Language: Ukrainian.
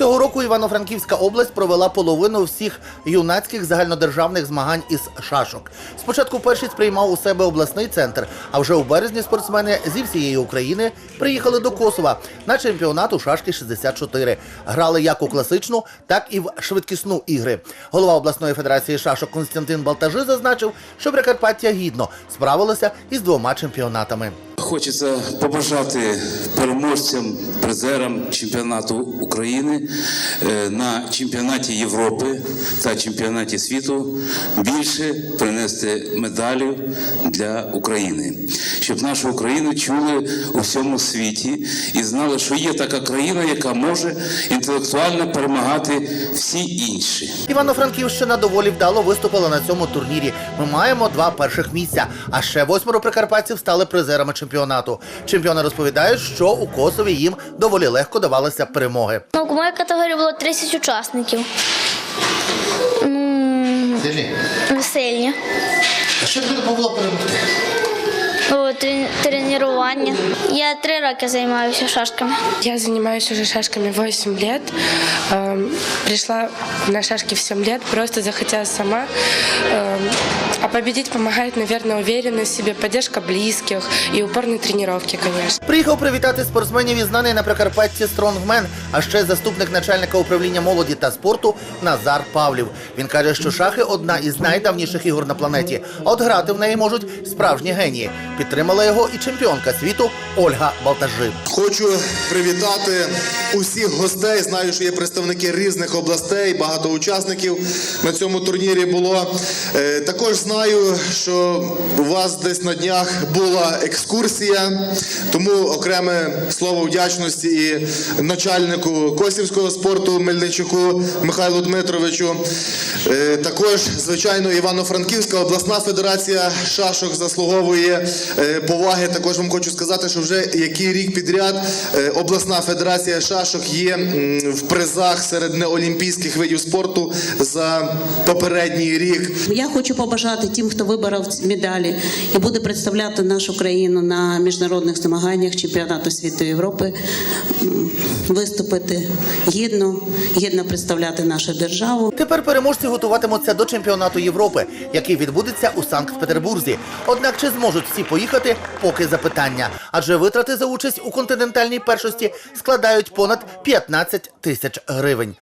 Цього року Івано-Франківська область провела половину всіх юнацьких загальнодержавних змагань із шашок. Спочатку перший сприймав у себе обласний центр, а вже у березні спортсмени зі всієї України приїхали до Косова на чемпіонат у шашки 64. Грали як у класичну, так і в швидкісну ігри. Голова обласної федерації шашок Константин Балтажи зазначив, що Прикарпаття гідно справилося із двома чемпіонатами. Хочеться побажати переможцям, призерам чемпіонату України е, на чемпіонаті Європи та чемпіонаті світу більше принести медалів для України, щоб нашу Україну чули у всьому світі і знали, що є така країна, яка може інтелектуально перемагати всі інші. Івано-Франківщина доволі вдало виступила на цьому турнірі. Ми маємо два перших місця. А ще восьмеро прикарпатців стали призерами чемпіонату. Чемпіони розповідають, що у Косові їм доволі легко давалися перемоги. Ну, в моїй категорії було 30 учасників. Ну, сильні. А що тобі допомогло перемогти? О, трен- тренування. Я три роки займаюся шашками. Я занимаюсь уже шашками 8 лет. Эм, Пришла на шашки в 7 лет, просто захотела сама. Эм, А победить помогает, наверное, уверенность в себе, поддержка близких и упорные тренировки, конечно. Приїхав привітати спортсменів і знаний на Прикарпатті стронгмен, а ще заступник начальника управління молоді та спорту Назар Павлів. Він каже, що шахи одна із найдавніших ігор на планеті. А от грати в неї можуть справжні генії. Підтримала його і чемпіонка світу Ольга Балтажи. Хочу привітати усіх гостей. Знаю, що є представники різних областей, багато учасників на цьому турнірі було. Е, Також знаю, що у вас десь на днях була екскурсія, тому окреме слово вдячності і начальнику Косівського спорту Мельничуку Михайлу Дмитровичу. Е, Також, звичайно, Івано-Франківська обласна федерація шашок заслуговує е, поваги. Також вам хочу сказати, що вже який рік підряд е, обласна федерація шашок є в призах серед неолімпійських видів спорту за попередній рік. Я хочу побажати тим, хто виборов медалі і буде представляти нашу країну на міжнародних змаганнях чемпіонату світу Європи, виступити гідно, гідно представляти нашу державу. Тепер переможці готуватимуться до чемпіонату Європи, який відбудеться у Санкт-Петербурзі. Однак чи зможуть всі поїхати, поки запитання. Адже витрати за участь у континентальній першості складають понад 15 тисяч гривень.